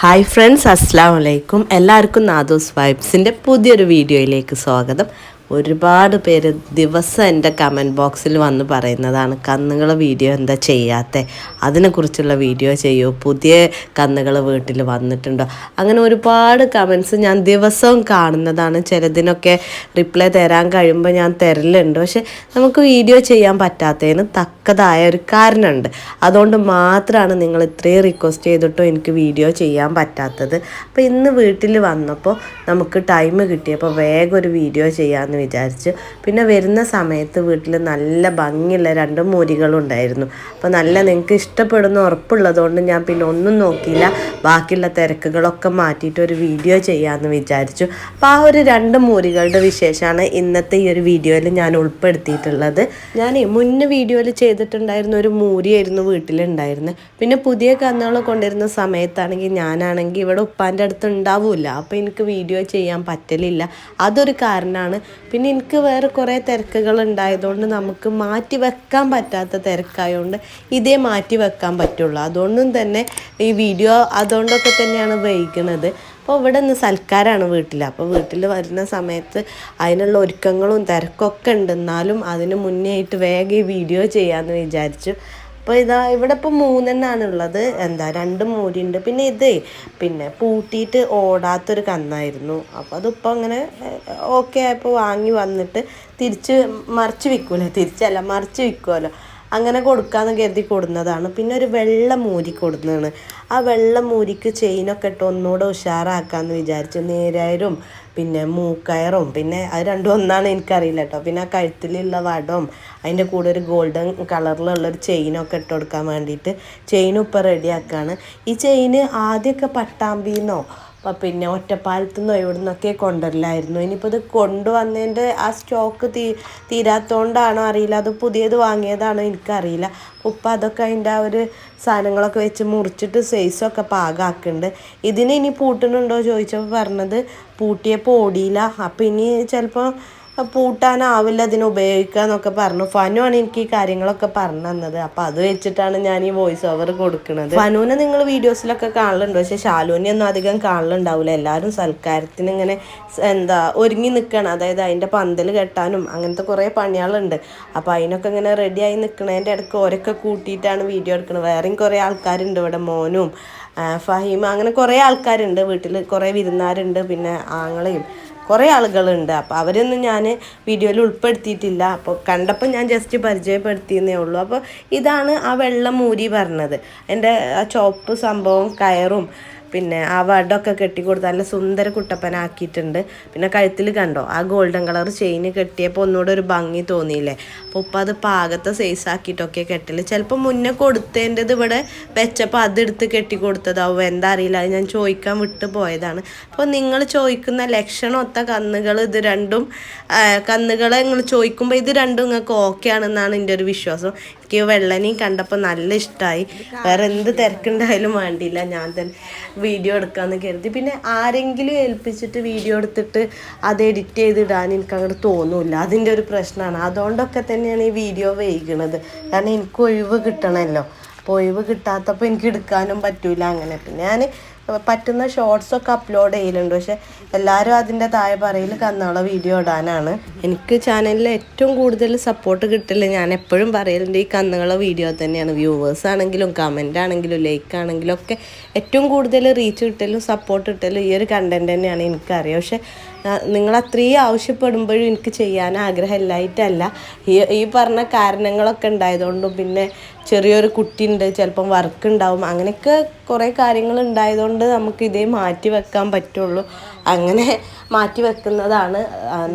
Hi friends അസ്സാം വലൈക്കും എല്ലാവർക്കും നാദോസ് വൈബ്സിന്റെ പുതിയൊരു വീഡിയോയിലേക്ക് സ്വാഗതം. ഒരുപാട് പേര് ദിവസം എന്റെ കമന്റ് ബോക്സിൽ വന്ന് പറയുന്നതാണ് കന്നുകൾ വീഡിയോ എന്താ ചെയ്യാത്ത? അതിനെക്കുറിച്ചുള്ള വീഡിയോ ചെയ്യൂ. പുതിയ കന്നുകൾ വീട്ടിൽ വന്നിട്ടുണ്ടോ? അങ്ങനെ ഒരുപാട് കമൻസ് ഞാൻ ദിവസവും കാണുന്നതാണ്. ചിലതിനൊക്കെ റിപ്ലൈ തരാൻ കഴിയുമ്പോൾ ഞാൻ തരലുണ്ട്. പക്ഷെ നമുക്ക് വീഡിയോ ചെയ്യാൻ പറ്റാത്തതിന് തക്കതായ ഒരു കാരണമുണ്ട്. അതുകൊണ്ട് മാത്രമാണ് നിങ്ങൾ ഇത്രയും റിക്വസ്റ്റ് ചെയ്തിട്ടും എനിക്ക് വീഡിയോ ചെയ്യാൻ പറ്റാത്തത്. അപ്പോൾ ഇന്ന് വീട്ടിൽ വന്നപ്പോൾ നമുക്ക് ടൈം കിട്ടിയപ്പോൾ വേഗം ഒരു വീഡിയോ ചെയ്യാമെന്ന് വിചാരിച്ചു. പിന്നെ വരുന്ന സമയത്ത് വീട്ടിൽ നല്ല ഭംഗിയുള്ള രണ്ട് മുരികളുണ്ടായിരുന്നു. അപ്പോൾ നല്ല നിങ്ങൾക്ക് ഇഷ്ടപ്പെടുന്ന ഉറപ്പുള്ളതുകൊണ്ട് ഞാൻ പിന്നെ ഒന്നും നോക്കിയില്ല. ബാക്കിയുള്ള തിരക്കുകളൊക്കെ മാറ്റിയിട്ട് ഒരു വീഡിയോ ചെയ്യാമെന്ന് വിചാരിച്ചു. അപ്പോൾ ആ ഒരു രണ്ട് മുരികളുടെ വിശേഷമാണ് ഇന്നത്തെ ഈ ഒരു വീഡിയോയിൽ ഞാൻ ഉൾപ്പെടുത്തിയിട്ടുള്ളത്. ഞാൻ മുന്നേ വീഡിയോയിൽ ചെയ്തിട്ടുണ്ടായിരുന്ന ഒരു മൂരിയായിരുന്നു വീട്ടിലുണ്ടായിരുന്നത് പിന്നെ പുതിയ കന്നുകൾ കൊണ്ടുവരുന്ന സമയത്താണെങ്കിൽ ഞാനാണെങ്കിൽ ഇവിടെ ഉപ്പാന്റെ അടുത്ത് ഉണ്ടാവില്ല. അപ്പോൾ എനിക്ക് വീഡിയോ ചെയ്യാൻ പറ്റലില്ല. അതൊരു കാരണമാണ്. പിന്നെ എനിക്ക് വേറെ കുറേ തിരക്കുകൾ ഉണ്ടായതുകൊണ്ട് നമുക്ക് മാറ്റി വെക്കാൻ പറ്റാത്ത തിരക്കായതുകൊണ്ട് ഇതേ മാറ്റി വെക്കാൻ പറ്റുള്ളൂ. അതുകൊണ്ടും തന്നെ ഈ വീഡിയോ അതുകൊണ്ടൊക്കെ തന്നെയാണ് വൈകുന്നത് അപ്പോൾ ഇവിടെ നിന്ന് സൽക്കാരാണ് വീട്ടിൽ അപ്പോൾ വീട്ടിൽ വരുന്ന സമയത്ത് അതിനുള്ള ഒരുക്കങ്ങളും തിരക്കൊക്കെ ഉണ്ട് എന്നാലും അതിന് മുന്നേ ആയിട്ട് വേഗം ഈ വീഡിയോ ചെയ്യാമെന്ന് വിചാരിച്ചു. അപ്പോൾ ഇതാ ഇവിടെ ഇപ്പോൾ മൂന്നെണ്ണാണ് ഉള്ളത്. എന്താ രണ്ട് മൂരി ഉണ്ട് പിന്നെ ഇതേ പിന്നെ പൂട്ടിയിട്ട് ഓടാത്തൊരു കന്നായിരുന്നു. അപ്പോൾ അതിപ്പോൾ അങ്ങനെ ഓക്കെ ആയപ്പോൾ വാങ്ങി വന്നിട്ട് തിരിച്ച് മറിച്ച് വിൽക്കൂലേ തിരിച്ചല്ല മറിച്ച് വിൽക്കുമല്ലോ അങ്ങനെ കൊടുക്കാമെന്ന് കരുതി കൊടുന്നതാണ്. പിന്നെ ഒരു വെള്ള മൂരി കൊടുന്നതാണ്. ആ വെള്ള മൂരിക്ക് ചെയിനൊക്കെ ഇട്ട് ഒന്നുകൂടെ ഉഷാറാക്കാമെന്ന് വിചാരിച്ചു നേരായരും പിന്നെ മൂക്കയറും. പിന്നെ അത് രണ്ടും ഒന്നാണ് എനിക്കറിയില്ല കേട്ടോ പിന്നെ ആ കഴുത്തിലുള്ള വടവും അതിന്റെ കൂടെ ഒരു ഗോൾഡൻ കളറിലുള്ള ഒരു ചെയിനൊക്കെ ഇട്ട് കൊടുക്കാൻ വേണ്ടിയിട്ട് ചെയിനും ഇപ്പം റെഡിയാക്കുകയാണ് ഈ ചെയിന് ആദ്യമൊക്കെ പട്ടാമ്പിന്നോ അപ്പം പിന്നെ ഒറ്റപ്പാലത്തു നിന്നോ എവിടെ നിന്നൊക്കെ കൊണ്ടുവരലായിരുന്നു. ഇനിയിപ്പോൾ ഇത് കൊണ്ടുവന്നതിന്റെ ആ സ്റ്റോക്ക് തീ തീരാത്തോണ്ടാണോ അറിയില്ല. അത് പുതിയത് വാങ്ങിയതാണോ എനിക്കറിയില്ല. ഉപ്പ അതൊക്കെ അതിന്റെ ആ ഒരു സാധനങ്ങളൊക്കെ വെച്ച് മുറിച്ചിട്ട് സൈസൊക്കെ പാകാക്കുന്നുണ്ട്. ഇതിന് ഇനി പൂട്ടുന്നുണ്ടോ ചോദിച്ചപ്പോൾ പറഞ്ഞത് പൂട്ടിയപ്പോൾ ഓടിയില്ല. അപ്പം ഇനി ചിലപ്പോൾ പൂട്ടാനാവില്ല ഇതിന് ഉപയോഗിക്കുക എന്നൊക്കെ പറഞ്ഞു. ഫനു ആണ് എനിക്ക് ഈ കാര്യങ്ങളൊക്കെ പറഞ്ഞു തന്നത്. അപ്പം അത് വെച്ചിട്ടാണ് ഞാൻ ഈ വോയിസ് ഓവർ കൊടുക്കുന്നത്. ഫനുവിനെ നിങ്ങൾ വീഡിയോസിലൊക്കെ കാണലുണ്ട്? പക്ഷെ ഷാലുവിനെ ഒന്നും അധികം കാണലുണ്ടാവില്ല എല്ലാവരും സൽക്കാരത്തിന് ഇങ്ങനെ എന്താ ഒരുങ്ങി നിൽക്കണം അതായത് അതിന്റെ പന്തൽ കെട്ടാനും അങ്ങനത്തെ കുറേ പണികളുണ്ട് അപ്പോൾ അതിനൊക്കെ ഇങ്ങനെ റെഡിയായി നിൽക്കണതിന്റെ ഇടയ്ക്ക് ഓരൊക്കെ കൂട്ടിയിട്ടാണ് വീഡിയോ എടുക്കുന്നത് വേറെയും കുറേ ആൾക്കാരുണ്ട് ഇവിടെ മോനും ഫഹീം അങ്ങനെ കുറേ ആൾക്കാരുണ്ട് വീട്ടിൽ കുറേ വിരുന്നാരുണ്ട് പിന്നെ ആങ്ങളെയും. കുറേ ആളുകളുണ്ട്. അപ്പോൾ അവരൊന്നും ഞാൻ വീഡിയോയിൽ ഉൾപ്പെടുത്തിയിട്ടില്ല. അപ്പോൾ കണ്ടപ്പോൾ ഞാൻ ജസ്റ്റ് പരിചയപ്പെടുത്തിയെന്നേ ഉള്ളൂ. അപ്പോൾ ഇതാണ് ആ വെള്ളം മൂരി പറഞ്ഞത്. എന്റെ ആ ചോപ്പ് സംഭവം കയറും. പിന്നെ ആ വടമൊക്കെ കെട്ടിക്കൊടുത്ത് നല്ല സുന്ദര കുട്ടപ്പനാക്കിയിട്ടുണ്ട്. പിന്നെ കഴുത്തിൽ കണ്ടോ ആ ഗോൾഡൻ കളർ ചെയിൻ കെട്ടിയപ്പോൾ ഒന്നുകൂടെ ഒരു ഭംഗി തോന്നിയില്ലേ? അപ്പോൾ ഉപ്പ അത് പാകത്തെ സൈസ് ആക്കിയിട്ടൊക്കെ കെട്ടില്ല ചിലപ്പോൾ മുന്നേ കൊടുത്തതിന്റെത് ഇവിടെ വെച്ചപ്പോൾ അതെടുത്ത് കെട്ടി കൊടുത്തതാവും എന്താ അറിയില്ല അത് ഞാൻ ചോദിക്കാൻ വിട്ടു പോയതാണ്. അപ്പോൾ നിങ്ങൾ ചോദിക്കുന്ന ലക്ഷണമൊത്ത കന്നുകൾ ഇത് രണ്ടും കന്നുകളെ നിങ്ങൾ ചോദിക്കുമ്പോൾ ഇത് രണ്ടും നിങ്ങൾക്ക് ഓക്കെ ആണെന്നാണ് എന്റെ ഒരു വിശ്വാസം. എനിക്ക് വെള്ളനെയും കണ്ടപ്പോൾ നല്ല ഇഷ്ടമായി വേറെ എന്ത് തിരക്കുണ്ടായാലും വേണ്ടിയില്ല ഞാൻ തന്നെ വീഡിയോ എടുക്കാമെന്ന് കരുതി. പിന്നെ ആരെങ്കിലും ഏൽപ്പിച്ചിട്ട് വീഡിയോ എടുത്തിട്ട് അത് എഡിറ്റ് ചെയ്തിടാൻ എനിക്ക് അങ്ങോട്ട് തോന്നില്ല. അതിന്റെ ഒരു പ്രശ്നമാണ്. അതുകൊണ്ടൊക്കെ തന്നെയാണ് ഈ വീഡിയോ വൈകുന്നത് കാരണം എനിക്ക് ഒഴിവ് കിട്ടണമല്ലോ. ഒഴിവ് കിട്ടാത്തപ്പോൾ എനിക്ക് എടുക്കാനും പറ്റൂല അങ്ങനെ. പിന്നെ ഞാൻ പറ്റുന്ന ഷോർട്സൊക്കെ അപ്ലോഡ് ചെയ്യലുണ്ട്. പക്ഷെ എല്ലാവരും അതിന്റെ താഴെ പറയിൽ കന്നോള വീഡിയോ ഇടാനാണ്. എനിക്ക് ചാനലിൽ ഏറ്റവും കൂടുതൽ സപ്പോർട്ട് കിട്ടില്ല ഞാൻ എപ്പോഴും പറയലുണ്ട് ഈ കന്നുകള വീഡിയോ തന്നെയാണ്. വ്യൂവേഴ്സ് ആണെങ്കിലും കമന്റ് ആണെങ്കിലും ലൈക്ക് ആണെങ്കിലും ഒക്കെ ഏറ്റവും കൂടുതൽ റീച്ച് കിട്ടലും സപ്പോർട്ട് കിട്ടലും ഈ ഒരു കണ്ടന്റ് തന്നെയാണ് എനിക്കറിയാം. പക്ഷെ നിങ്ങൾ അത്രയും ആവശ്യപ്പെടുമ്പോഴും എനിക്ക് ചെയ്യാൻ ആഗ്രഹമില്ലായിട്ടല്ല. ഈ ഈ പറഞ്ഞ കാരണങ്ങളൊക്കെ ഉണ്ടായതുകൊണ്ടും പിന്നെ ചെറിയൊരു കുട്ടിയുണ്ട് ചിലപ്പം വർക്ക് ഉണ്ടാവും. അങ്ങനെയൊക്കെ കുറേ കാര്യങ്ങൾ ഉണ്ടായതുകൊണ്ട് നമുക്ക് ഇതേ മാറ്റി വെക്കാൻ പറ്റുള്ളൂ. അങ്ങനെ മാറ്റി വെക്കുന്നതാണ്.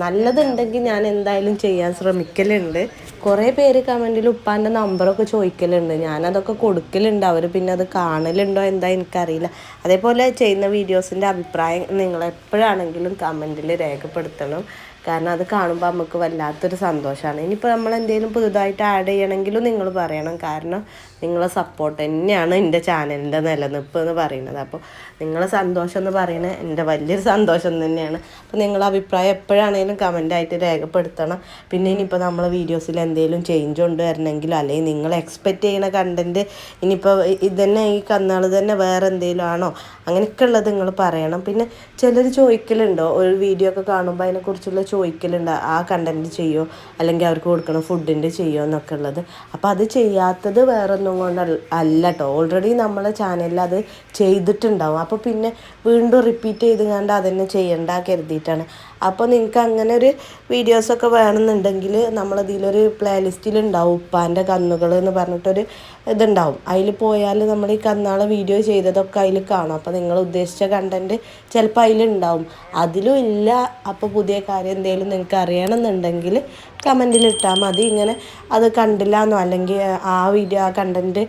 നല്ലതുണ്ടെങ്കിൽ ഞാൻ എന്തായാലും ചെയ്യാൻ ശ്രമിക്കലുണ്ട്. കുറേ പേര് കമന്റിൽ ഉപ്പാന്റെ നമ്പറൊക്കെ ചോദിക്കലുണ്ട്. ഞാനതൊക്കെ കൊടുക്കലുണ്ട്. അവർ പിന്നെ അത് കാണലുണ്ടോ എന്താ എനിക്കറിയില്ല. അതേപോലെ ചെയ്യുന്ന വീഡിയോസിന്റെ അഭിപ്രായം നിങ്ങൾ എപ്പോഴാണെങ്കിലും കമന്റിൽ രേഖപ്പെടുത്തണം. കാരണം അത് കാണുമ്പോൾ നമുക്ക് വല്ലാത്തൊരു സന്തോഷമാണ്. ഇനിയിപ്പോൾ നമ്മൾ എന്തെങ്കിലും പുതുതായിട്ട് ആഡ് ചെയ്യണമെങ്കിലും നിങ്ങൾ പറയണം. കാരണം നിങ്ങളെ സപ്പോർട്ട് തന്നെയാണ് എന്റെ ചാനലിന്റെ നിലനിൽപ്പ് എന്ന് പറയുന്നത്. അപ്പോൾ നിങ്ങളെ സന്തോഷം എന്ന് പറയുന്നത് എന്റെ വലിയൊരു സന്തോഷം തന്നെയാണ്. അപ്പോൾ നിങ്ങളുടെ അഭിപ്രായം എപ്പോഴാണെങ്കിലും കമന്റായിട്ട് രേഖപ്പെടുത്തണം. പിന്നെ ഇനിയിപ്പോൾ നമ്മൾ വീഡിയോസിൽ എന്തെങ്കിലും ചേഞ്ച് കൊണ്ടുവരണമെങ്കിലോ അല്ലെങ്കിൽ നിങ്ങൾ എക്സ്പെക്റ്റ് ചെയ്യുന്ന കണ്ടന്റ് ഇനിയിപ്പോൾ ഇതന്നെ ഈ കന്നാൾ തന്നെ വേറെ എന്തെങ്കിലും ആണോ? അങ്ങനെയൊക്കെ ഉള്ളത് നിങ്ങൾ പറയണം. പിന്നെ ചിലർ ചോദിക്കലുണ്ടോ? ഒരു വീഡിയോ ഒക്കെ കാണുമ്പോൾ അതിനെക്കുറിച്ചുള്ള ചോദിക്കലുണ്ട്. ആ കണ്ടന്റ് ചെയ്യോ? അല്ലെങ്കിൽ അവർക്ക് കൊടുക്കണ ഫുഡിന്റെ ചെയ്യോ എന്നൊക്കെ ഉള്ളത്. അപ്പോൾ അത് ചെയ്യാത്തത് വേറെ ഒന്നും കൊണ്ട് അല്ല കേട്ടോ ഓൾറെഡി നമ്മളെ ചാനലിൽ അത് ചെയ്തിട്ടുണ്ടാവും. അപ്പോൾ പിന്നെ വീണ്ടും റിപ്പീറ്റ് ചെയ്ത് കണ്ട് അതന്നെ ചെയ്യണ്ട കരുതിയിട്ടാണ്. അപ്പോൾ നിങ്ങൾക്ക് അങ്ങനെ ഒരു വീഡിയോസൊക്കെ വേണമെന്നുണ്ടെങ്കിൽ നമ്മളതിലൊരു പ്ലേലിസ്റ്റിൽ ഉണ്ടാവും ഉപ്പാന്റെ കന്നുകൾ എന്ന് പറഞ്ഞിട്ടൊരു ഇതുണ്ടാവും. അതിൽ പോയാൽ നമ്മൾ ഈ കന്നാളെ വീഡിയോ ചെയ്തതൊക്കെ അതിൽ കാണും. അപ്പോൾ നിങ്ങൾ ഉദ്ദേശിച്ച കണ്ടന്റ് ചിലപ്പോൾ അതിലുണ്ടാവും. അതിലും ഇല്ല. അപ്പോൾ പുതിയ കാര്യം എന്തെങ്കിലും നിങ്ങൾക്ക് അറിയണമെന്നുണ്ടെങ്കിൽ കമന്റിൽ ഇട്ടാൽ മതി. ഇങ്ങനെ അത് കണ്ടില്ല എന്നോ അല്ലെങ്കിൽ ആ വീഡിയോ ആ കണ്ടന്റ്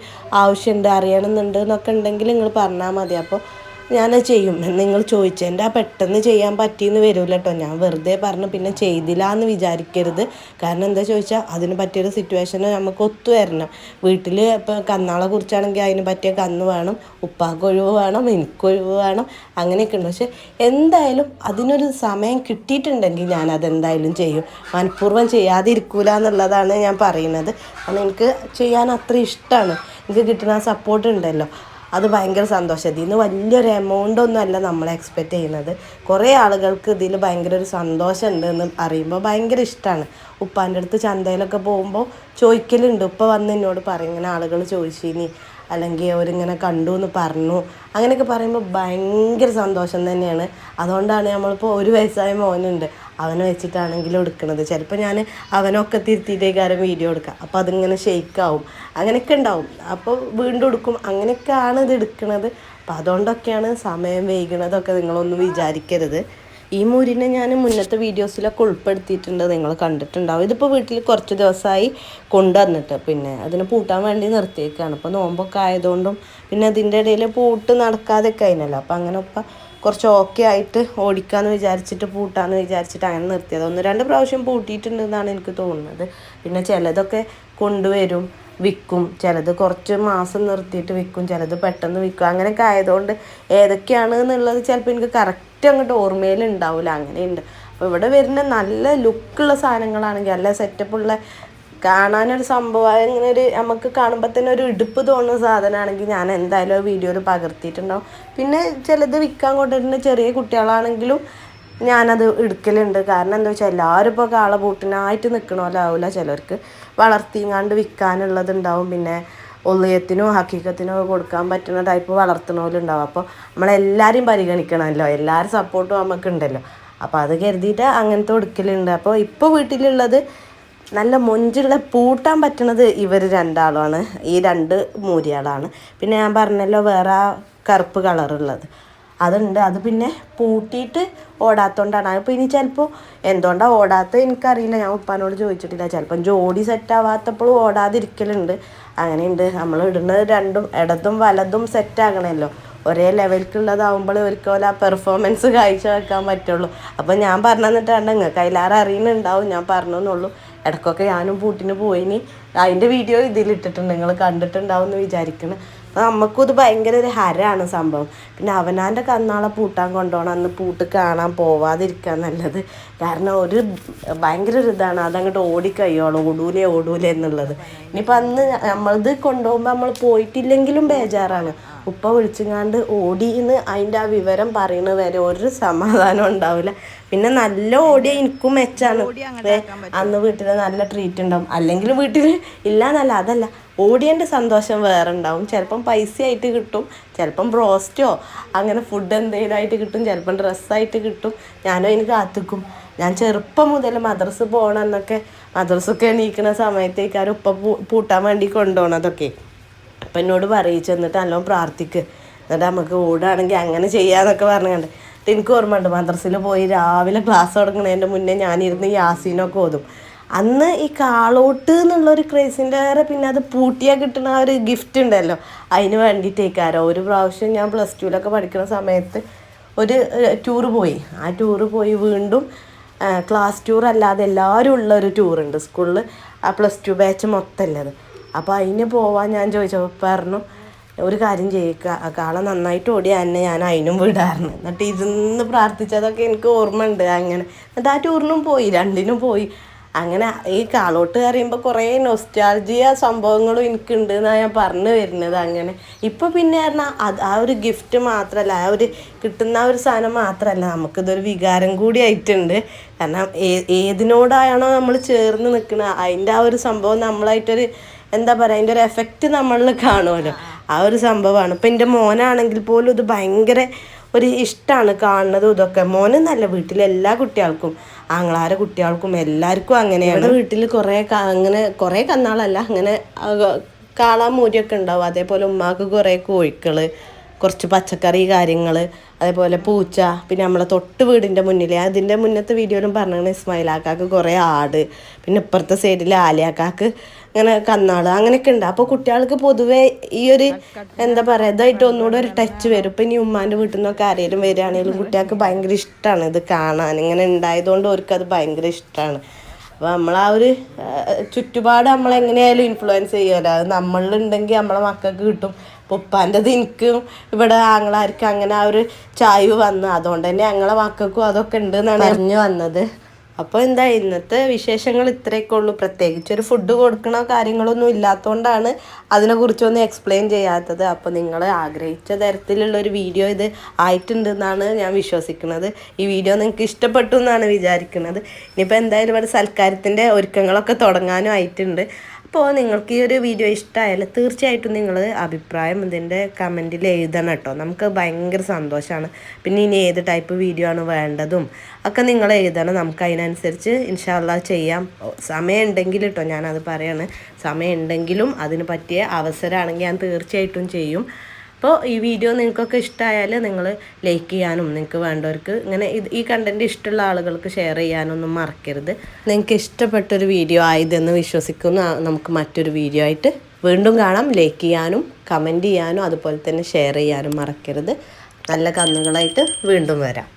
ആവശ്യമുണ്ട് അറിയണമെന്നുണ്ട് എന്നൊക്കെ ഉണ്ടെങ്കിൽ നിങ്ങൾ പറഞ്ഞാൽ മതി. അപ്പോൾ ഞാൻ ചെയ്യും. നിങ്ങൾ ചോദിച്ചതിന്റെ ആ പെട്ടെന്ന് ചെയ്യാൻ പറ്റിയെന്ന് വരില്ല കേട്ടോ ഞാൻ വെറുതെ പറഞ്ഞു പിന്നെ ചെയ്തില്ല എന്ന് വിചാരിക്കരുത്. കാരണം എന്താ ചോദിച്ചാൽ അതിന് പറ്റിയൊരു സിറ്റുവേഷൻ നമുക്ക് ഒത്തു വരണം. വീട്ടിൽ ഇപ്പോൾ കന്നാളെ കുറിച്ചാണെങ്കിൽ അതിന് പറ്റിയ കന്ന് വേണം ഉപ്പാക്ക് ഒഴിവ് വേണം എനിക്കൊഴിവ് വേണം അങ്ങനെയൊക്കെ ഉണ്ട്. പക്ഷെ എന്തായാലും അതിനൊരു സമയം കിട്ടിയിട്ടുണ്ടെങ്കിൽ ഞാൻ അതെന്തായാലും ചെയ്യും. മനഃപൂർവം ചെയ്യാതിരിക്കൂല എന്നുള്ളതാണ് ഞാൻ പറയുന്നത്. കാരണം എനിക്ക് ചെയ്യാൻ അത്ര ഇഷ്ടമാണ്. എനിക്ക് കിട്ടുന്ന സപ്പോർട്ട് ഉണ്ടല്ലോ. അത് ഭയങ്കര സന്തോഷം. ഇതിൽ നിന്ന് വലിയൊരു എമൗണ്ട് ഒന്നും അല്ല നമ്മൾ എക്സ്പെക്റ്റ് ചെയ്യുന്നത്. കുറേ ആളുകൾക്ക് ഇതിൽ ഭയങ്കര ഒരു സന്തോഷം ഉണ്ട് എന്ന് അറിയുമ്പോൾ ഭയങ്കര ഇഷ്ടമാണ് ഉപ്പാന്റെ അടുത്ത് ചന്തയിലൊക്കെ പോകുമ്പോൾ ചോദിക്കലുണ്ട്. ഉപ്പ വന്ന് എന്നോട് പറയും ഇങ്ങനെ ആളുകൾ ചോദിച്ചിനി. അല്ലെങ്കിൽ അവരിങ്ങനെ കണ്ടു എന്ന് പറഞ്ഞു. അങ്ങനെയൊക്കെ പറയുമ്പോൾ ഭയങ്കര സന്തോഷം തന്നെയാണ്. അതുകൊണ്ടാണ് നമ്മളിപ്പോൾ ഒരു വയസ്സായ മോനുണ്ട്. അവനെ വെച്ചിട്ടാണെങ്കിലും എടുക്കുന്നത് ചിലപ്പോൾ ഞാൻ അവനൊക്കെ തിരുത്തിയിട്ടേക്കാരം വീഡിയോ എടുക്കുക അപ്പോൾ അതിങ്ങനെ ഷെയ്ക്കാവും. അങ്ങനെയൊക്കെ ഉണ്ടാവും. അപ്പോൾ വീണ്ടും എടുക്കും. അങ്ങനെയൊക്കെയാണ് ഇത് എടുക്കുന്നത് അപ്പോൾ അതുകൊണ്ടൊക്കെയാണ് സമയം വൈകണതൊക്കെ നിങ്ങളൊന്നും വിചാരിക്കരുത്. ഈ മുരിനെ ഞാൻ മുന്നത്തെ വീഡിയോസിലൊക്കെ ഉൾപ്പെടുത്തിയിട്ടുണ്ട്. നിങ്ങൾ കണ്ടിട്ടുണ്ടാവും. ഇതിപ്പോൾ വീട്ടിൽ കുറച്ച് ദിവസമായി കൊണ്ടുവന്നിട്ട്. പിന്നെ അതിന് പൂട്ടാൻ വേണ്ടി നിർത്തിയേക്കാണ്. ഇപ്പോൾ നോമ്പൊക്കെ ആയതുകൊണ്ടും പിന്നെ അതിന്റെ ഇടയിൽ പൂട്ട് നടക്കാതെയൊക്കെ അതിനല്ലോ അപ്പോൾ അങ്ങനെ ഇപ്പം കുറച്ച് ഓക്കെ ആയിട്ട് ഓടിക്കാമെന്ന് വിചാരിച്ചിട്ട് പൂട്ടാന്ന് വിചാരിച്ചിട്ട് അങ്ങനെ നിർത്തിയത്. ഒന്ന് രണ്ട് പ്രാവശ്യം പൂട്ടിയിട്ടുണ്ടെന്നാണ് എനിക്ക് തോന്നുന്നത്. പിന്നെ ചിലതൊക്കെ കൊണ്ടുവരും വിൽക്കും. ചിലത് കുറച്ച് മാസം നിർത്തിയിട്ട് വിൽക്കും ചിലത് പെട്ടെന്ന് വിൽക്കും. അങ്ങനെയൊക്കെ ആയതുകൊണ്ട് ഏതൊക്കെയാണ് എന്നുള്ളത് ചിലപ്പോൾ എനിക്ക് കറക്റ്റ് അങ്ങോട്ട് ഓർമ്മയിൽ ഉണ്ടാവില്ല അങ്ങനെയുണ്ട്. അപ്പോൾ ഇവിടെ വരുന്ന നല്ല ലുക്കുള്ള സാധനങ്ങളാണെങ്കിൽ നല്ല സെറ്റപ്പുള്ള കാണാനൊരു സംഭവം ഇങ്ങനെ ഒരു നമുക്ക് കാണുമ്പോൾ തന്നെ ഒരു ഇടുപ്പ് തോന്നുന്ന സാധനമാണെങ്കിൽ ഞാൻ എന്തായാലും വീഡിയോയിൽ പകർത്തിയിട്ടുണ്ടാവും. പിന്നെ ചിലത് വിൽക്കാൻ കൊണ്ടുവരുന്ന ചെറിയ കുട്ടികളാണെങ്കിലും ഞാനത് എടുക്കലുണ്ട്. കാരണം എന്താ വെച്ചാൽ എല്ലാവരും ഇപ്പോൾ കാളപൂട്ടിനായിട്ട് നിൽക്കണമല്ലാവില്ല ചിലർക്ക് വളർത്തിങ്ങാണ്ട് വിൽക്കാനുള്ളതുണ്ടാവും പിന്നെ ഒള്ളിയത്തിനോ ഹക്കീക്കത്തിനോ കൊടുക്കാൻ പറ്റുന്ന ടൈപ്പ് വളർത്തണമല്ലുണ്ടാവും അപ്പോൾ നമ്മളെല്ലാവരെയും പരിഗണിക്കണമല്ലോ. എല്ലാവരും സപ്പോർട്ടും നമുക്കുണ്ടല്ലോ അപ്പോൾ അത് കരുതിയിട്ട് അങ്ങനത്തെ കൊടുക്കലുണ്ട്. അപ്പോൾ ഇപ്പോൾ വീട്ടിലുള്ളത് നല്ല മൊഞ്ചുള്ള പൂട്ടാൻ പറ്റണത് ഇവർ രണ്ടാളുമാണ്. ഈ രണ്ട് മൂരിയാളാണ്. പിന്നെ ഞാൻ പറഞ്ഞല്ലോ വേറെ കറുപ്പ് കളറുള്ളത്. അതുണ്ട്. അത് പിന്നെ പൂട്ടിയിട്ട് ഓടാത്തോണ്ടാണ്. അപ്പോൾ ഇനി ചിലപ്പോൾ എന്തുകൊണ്ടാണ് ഓടാത്തത് എനിക്കറിയില്ല. ഞാൻ ഉപ്പാനോട് ചോദിച്ചിട്ടില്ല. ചിലപ്പം ജോഡി സെറ്റാവാത്തപ്പോഴും ഓടാതിരിക്കലുണ്ട്. അങ്ങനെയുണ്ട്. നമ്മൾ ഇടുന്നത് രണ്ടും ഇടതും വലതും സെറ്റാകണമല്ലോ ഒരേ ലെവൽക്കുള്ളതാവുമ്പോൾ ഒരിക്കലും ആ പെർഫോമൻസ് കാഴ്ച വെക്കാൻ പറ്റുള്ളൂ. അപ്പോൾ ഞാൻ പറഞ്ഞു തന്നിട്ടാണ് നിങ്ങൾക്ക് അതിലാറെ അറിയുന്നുണ്ടാവും. ഞാൻ പറഞ്ഞെന്നുള്ളൂ. ഇടയ്ക്കൊക്കെ ഞാനും പൂട്ടിന് പോയിനി അതിന്റെ വീഡിയോ ഇതിലിട്ടിട്ടുണ്ട്. നിങ്ങൾ കണ്ടിട്ടുണ്ടാവും എന്ന് വിചാരിക്കണം. അപ്പോൾ നമുക്കും ഇത് ഭയങ്കര ഒരു ഹരമാണ് സംഭവം. പിന്നെ അവനാന്റെ കന്നാളെ പൂട്ടാൻ കൊണ്ടുപോകണം അന്ന് പൂട്ട് കാണാൻ പോവാതിരിക്കാൻ നല്ലത്. കാരണം ഒരു ഭയങ്കര ഒരു ഇതാണ്. അതങ്ങോട്ട് ഓടിക്കയ്യോളും ഓടൂലേ ഓടൂലേ എന്നുള്ളത്. ഇനിയിപ്പോൾ അന്ന് നമ്മളത് കൊണ്ടുപോകുമ്പോൾ നമ്മൾ പോയിട്ടില്ലെങ്കിലും ബേജാറാണ്. ഉപ്പ വിളിച്ചുങ്ങാണ്ട് ഓടി എന്ന് അതിന്റെ ആ വിവരം പറയുന്നത് വരെ ഒരു സമാധാനം ഉണ്ടാവില്ല പിന്നെ നല്ല ഓടിയ എനിക്കും മെച്ചാണ്. അന്ന് വീട്ടിൽ നല്ല ട്രീറ്റ് ഉണ്ടാവും. അല്ലെങ്കിൽ വീട്ടിൽ ഇല്ല എന്നല്ല അതല്ല. ഓടിയന്റെ സന്തോഷം വേറെ ഉണ്ടാവും ചിലപ്പം പൈസ ആയിട്ട് കിട്ടും. ചിലപ്പം ബ്രോസ്റ്റോ അങ്ങനെ ഫുഡ് എന്തെങ്കിലും ആയിട്ട് കിട്ടും. ചിലപ്പം ഡ്രസ്സായിട്ട് കിട്ടും. ഞാനും അതിന് കാത്തിക്കും. ഞാൻ ചെറുപ്പം മുതൽ മദ്രസ് പോകണമെന്നൊക്കെ മദ്രസൊക്കെ എണീക്കുന്ന സമയത്തേക്കാരും ഉപ്പ പൂട്ടാൻ വേണ്ടി കൊണ്ടുപോകണതൊക്കെ അപ്പം എന്നോട് പറയിച്ചു എന്നിട്ട് നല്ലോണം പ്രാർത്ഥിക്ക്. എന്നിട്ട് നമുക്ക് ഓടുകയാണെങ്കിൽ അങ്ങനെ ചെയ്യാന്നൊക്കെ പറഞ്ഞുകൊണ്ട് എനിക്ക് ഓർമ്മ ഉണ്ട് മദ്രസയിൽ പോയി രാവിലെ ക്ലാസ് തുടങ്ങുന്നതിന്റെ മുന്നേ ഞാനിരുന്ന് യാസീനൊക്കെ ഓതും. അന്ന് ഈ കാളോട്ട് എന്നുള്ളൊരു ക്രേസിന്റെ വേറെ പിന്നെ അത് പൂട്ടിയാൽ കിട്ടുന്ന ആ ഒരു ഗിഫ്റ്റ് ഉണ്ടല്ലോ. അതിന് വേണ്ടിയിട്ടേക്കാരോ ഒരു പ്രാവശ്യം ഞാൻ പ്ലസ് ടുവിലൊക്കെ പഠിക്കുന്ന സമയത്ത് ഒരു ടൂറ് പോയി. ആ ടൂറ് പോയി വീണ്ടും ക്ലാസ് ടൂർ അല്ലാതെ എല്ലാവരും ഉള്ള ഒരു ടൂറുണ്ട് സ്കൂളിൽ ആ പ്ലസ് ടു ബാച്ച് മൊത്തം ഉള്ളത് അപ്പോൾ അതിന് പോവാൻ ഞാൻ ചോദിച്ചപ്പോൾ പറഞ്ഞു ഒരു കാര്യം ചെയ്യുക കാളെ നന്നായിട്ട് ഓടിയാൽ തന്നെ ഞാൻ അതിനും വിടാറുണ്ട് എന്നിട്ട് ഇരുന്ന് പ്രാർത്ഥിച്ചതൊക്കെ എനിക്ക് ഓർമ്മ ഉണ്ട് അങ്ങനെ. എന്നിട്ട് ആ ടൂറിനും പോയി. രണ്ടിനും പോയി. അങ്ങനെ ഈ കാളോട്ട് അറിയുമ്പോൾ കുറേ നൊസ്റ്റാൾജിയ സംഭവങ്ങളും എനിക്കുണ്ട് എന്നാണ് ഞാൻ പറഞ്ഞു വരുന്നത് അങ്ങനെ. ഇപ്പോൾ പിന്നെ പറഞ്ഞാൽ അത് ആ ഒരു ഗിഫ്റ്റ് മാത്രമല്ല ആ ഒരു കിട്ടുന്ന ഒരു സാധനം മാത്രമല്ല നമുക്കിതൊരു വികാരം കൂടി ആയിട്ടുണ്ട്. കാരണം ഏ ഏതിനോടാണോ നമ്മൾ ചേർന്ന് നിൽക്കുന്നത് അതിന്റെ ആ ഒരു സംഭവം നമ്മളായിട്ടൊരു എന്താ പറയുക അതിന്റെ ഒരു എഫക്റ്റ് നമ്മളിൽ കാണുമല്ലോ ആ ഒരു സംഭവമാണ്. ഇപ്പം എന്റെ മോനാണെങ്കിൽ പോലും ഇത് ഭയങ്കര ഒരു ഇഷ്ടമാണ് കാണുന്നതും ഇതൊക്കെ. മോനെന്നല്ല വീട്ടിലെ എല്ലാ കുട്ടികൾക്കും ആങ്ങളാരെ കുട്ടികൾക്കും എല്ലാവർക്കും അങ്ങനെയാണ്. വീട്ടിൽ കുറേ അങ്ങനെ കുറേ കന്നാളല്ല അങ്ങനെ കാളാ മൂരിയൊക്കെ ഉണ്ടാവും. അതേപോലെ ഉമ്മാക്ക് കുറേ കോഴിക്കൾ കുറച്ച് പച്ചക്കറി കാര്യങ്ങൾ അതേപോലെ പൂച്ച പിന്നെ നമ്മളെ തൊട്ട് വീടിന്റെ മുന്നിൽ അതിന്റെ മുന്നത്തെ വീഡിയോയിലും പറഞ്ഞാണ് ഇസ്മായിലാക്കാക്ക് കുറേ ആട് പിന്നെ ഇപ്പുറത്തെ സൈഡിൽ ആലിയാക്കാക്ക് അങ്ങനെ കന്നാൾ അങ്ങനെയൊക്കെ ഉണ്ട്. അപ്പോൾ കുട്ടികൾക്ക് പൊതുവേ ഈ ഒരു എന്താ പറയുക ഇതായിട്ട് ഒന്നുകൂടെ ഒരു ടച്ച് വരും. ഇപ്പം ഇനി ഉമ്മാന്റെ വീട്ടിൽ നിന്നൊക്കെ ആരെങ്കിലും വരികയാണെങ്കിലും കുട്ടികൾക്ക് ഭയങ്കര ഇഷ്ടമാണ് ഇത് കാണാൻ. ഇങ്ങനെ ഉണ്ടായതുകൊണ്ട് അവർക്ക് അത് ഭയങ്കര ഇഷ്ടമാണ് അപ്പോൾ നമ്മൾ ആ ഒരു ചുറ്റുപാട് നമ്മളെങ്ങനെയായാലും ഇൻഫ്ലുവൻസ് ചെയ്യുമല്ലോ. അത് നമ്മളിലുണ്ടെങ്കിൽ നമ്മളെ മക്കൾക്ക് കിട്ടും. ഉപ്പാന്റെത് എനിക്കും ഇവിടെ ആങ്ങളാർക്ക് അങ്ങനെ ആ ഒരു ചായ്വ് വന്നു. അതുകൊണ്ട് തന്നെ ഞങ്ങളെ മക്കൾക്കും അതൊക്കെ ഉണ്ട് എന്നാണ് അറിഞ്ഞു വന്നത്. അപ്പോൾ എന്താ ഇന്നത്തെ വിശേഷങ്ങൾ ഇത്രയൊക്കെ ഉള്ളൂ. പ്രത്യേകിച്ച് ഒരു ഫുഡ് കൊടുക്കണ കാര്യങ്ങളൊന്നും ഇല്ലാത്തതുകൊണ്ടാണ് അതിനെക്കുറിച്ചൊന്നും എക്സ്പ്ലെയിൻ ചെയ്യാത്തത്. അപ്പോൾ നിങ്ങൾ ആഗ്രഹിച്ച തരത്തിലുള്ള ഒരു വീഡിയോ ഇത് ആയിട്ടുണ്ടെന്നാണ് ഞാൻ വിശ്വസിക്കുന്നത്. ഈ വീഡിയോ നിങ്ങൾക്ക് ഇഷ്ടപ്പെട്ടു എന്നാണ് വിചാരിക്കുന്നത്. ഇനിയിപ്പോൾ എന്തായാലും ഇവിടെ സൽക്കാരത്തിന്റെ ഒരുക്കങ്ങളൊക്കെ തുടങ്ങാനും ആയിട്ടുണ്ട്. അപ്പോൾ നിങ്ങൾക്ക് ഈ ഒരു വീഡിയോ ഇഷ്ടമായാൽ തീർച്ചയായിട്ടും നിങ്ങൾ അഭിപ്രായം ഇതിന്റെ കമന്റിൽ എഴുതണം കേട്ടോ. നമുക്ക് ഭയങ്കര സന്തോഷമാണ് പിന്നെ ഇനി ഏത് ടൈപ്പ് വീഡിയോ ആണ് വേണ്ടതും ഒക്കെ നിങ്ങൾ എഴുതണം. നമുക്ക് അതിനനുസരിച്ച് ഇൻഷാല്ല ചെയ്യാം. സമയം ഉണ്ടെങ്കിൽ കേട്ടോ ഞാനത് പറയാണ്. സമയം ഉണ്ടെങ്കിലും അതിന് പറ്റിയ അവസരമാണെങ്കിൽ ഞാൻ തീർച്ചയായിട്ടും ചെയ്യും. അപ്പോൾ ഈ വീഡിയോ നിങ്ങൾക്കൊക്കെ ഇഷ്ടമായാൽ നിങ്ങൾ ലൈക്ക് ചെയ്യാനും നിങ്ങൾക്ക് വേണ്ടവർക്ക് ഇങ്ങനെ ഈ കണ്ടന്റ് ഇഷ്ടമുള്ള ആളുകൾക്ക് ഷെയർ ചെയ്യാനൊന്നും മറക്കരുത്. നിങ്ങൾക്ക് ഇഷ്ടപ്പെട്ടൊരു വീഡിയോ ആയതെന്ന് വിശ്വസിക്കുന്നു. നമുക്ക് മറ്റൊരു വീഡിയോ ആയിട്ട് വീണ്ടും കാണാം. ലൈക്ക് ചെയ്യാനും കമന്റ് ചെയ്യാനും അതുപോലെ തന്നെ ഷെയർ ചെയ്യാനും മറക്കരുത്. നല്ല കന്നുകളായിട്ട് വീണ്ടും വരാം.